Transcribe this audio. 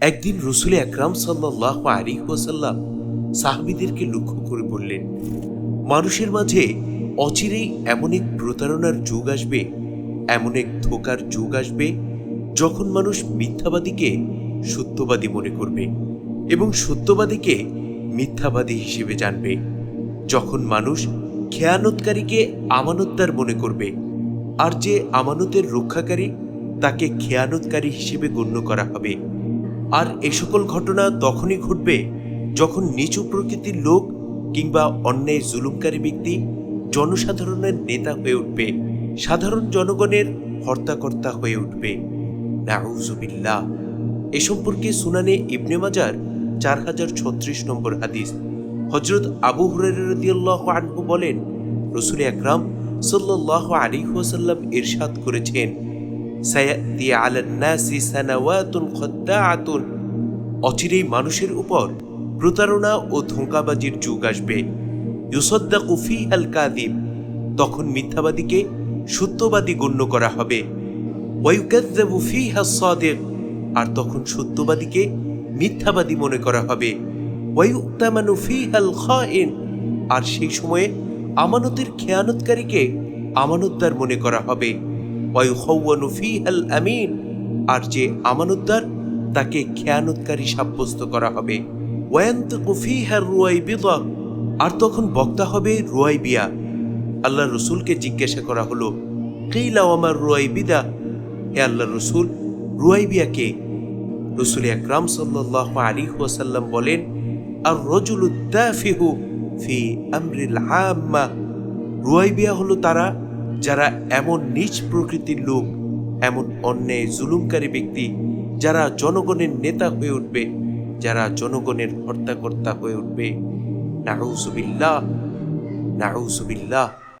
একদিন রসুল আকরাম সাল্লাহ আলী ওয়াসাল্লাম সাহাবিদেরকে লক্ষ্য করে বললেন, মানুষের মাঝে অচিরেই এমন এক প্রতারণার যুগ আসবে, এমন এক ধোকার যুগ আসবে, যখন মানুষ মিথ্যাবাদীকে সত্যবাদী মনে করবে এবং সত্যবাদীকে মিথ্যাবাদী হিসেবে জানবে। যখন মানুষ খেয়ানতকারীকে আমানতদার মনে করবে, আর যে আমানতের রক্ষাকারী তাকে খেয়ানতকারী হিসেবে গণ্য করা হবে আর এ সকল ঘটনা তখনই ঘটবে যখন নিচু প্রকৃতির লোক কিংবা অন্যায় জুলুমকারী ব্যক্তি জনসাধারণের নেতা হয়ে উঠবে, সাধারণ জনগণের হর্তাকর্তা হয়ে উঠবে। নাউজুবিল্লাহ এ সম্পর্কে সুনানে ইবনে মাজার চার হাজার ছত্রিশ নম্বর হাদিস। হজরত আবু হুরারিয়াল্লাহ আনহু বলেন, রসুল আকরাম সাল্লাহ আলী ওয়াসাল্লাম ইরশাদ করেছেন সায়াতি আলান নাসি সানাওয়াতুন খদ্দাআতুন। অচিরেই মানুষের উপর প্রতারণা ও ধোঁকাবাজির যুগ আসবে। ইউসদ্দাকু ফিহাল কাযিব। তখন মিথ্যাবাদীকে সত্যবাদী গণ্য করা হবে। ওয়ায়ুকাযযাবু ফিহা সাদিক। আর তখন সত্যবাদীকে মিথ্যাবাদী মনে করা হবে। ওয়ায়ুতামানু ফিহাল খাইন। আর সেই সময়ে আমানতের খেয়ানতকারীকে আমানতদার মনে করা হবে। ফিহাল আমিন আর যে আমানতদার, তাকে খেয়ানতকারী সাব্যস্ত করা হবে। ওয়ায়ান্তিকু ফিহা রুয়াইবিদা আর তখন বক্তা হবে রুয়াই বিয়া আল্লাহ রসুলকে জিজ্ঞাসা করা হলো কেইলা আমার রুয়াইবিদা? হে আল্লাহ রসুল রুয়াইবিয়াকে রসুল আকরাম সাল্লাহ আলী ওয়াসাল্লাম বলেন আর রজুল উদ্দাফিহু ফি আমরিল আম্মা রুয়াইবিয়া হলো তারা যারা এমন নিজ প্রকৃতির লোক, এমন অন্যায় জুলুমকারী ব্যক্তি, যারা জনগণের নেতা হয়ে উঠবে, যারা জনগণের হর্তাকর্তা হয়ে উঠবে। নাউজুবিল্লাহ নাউজুবিল্লাহ।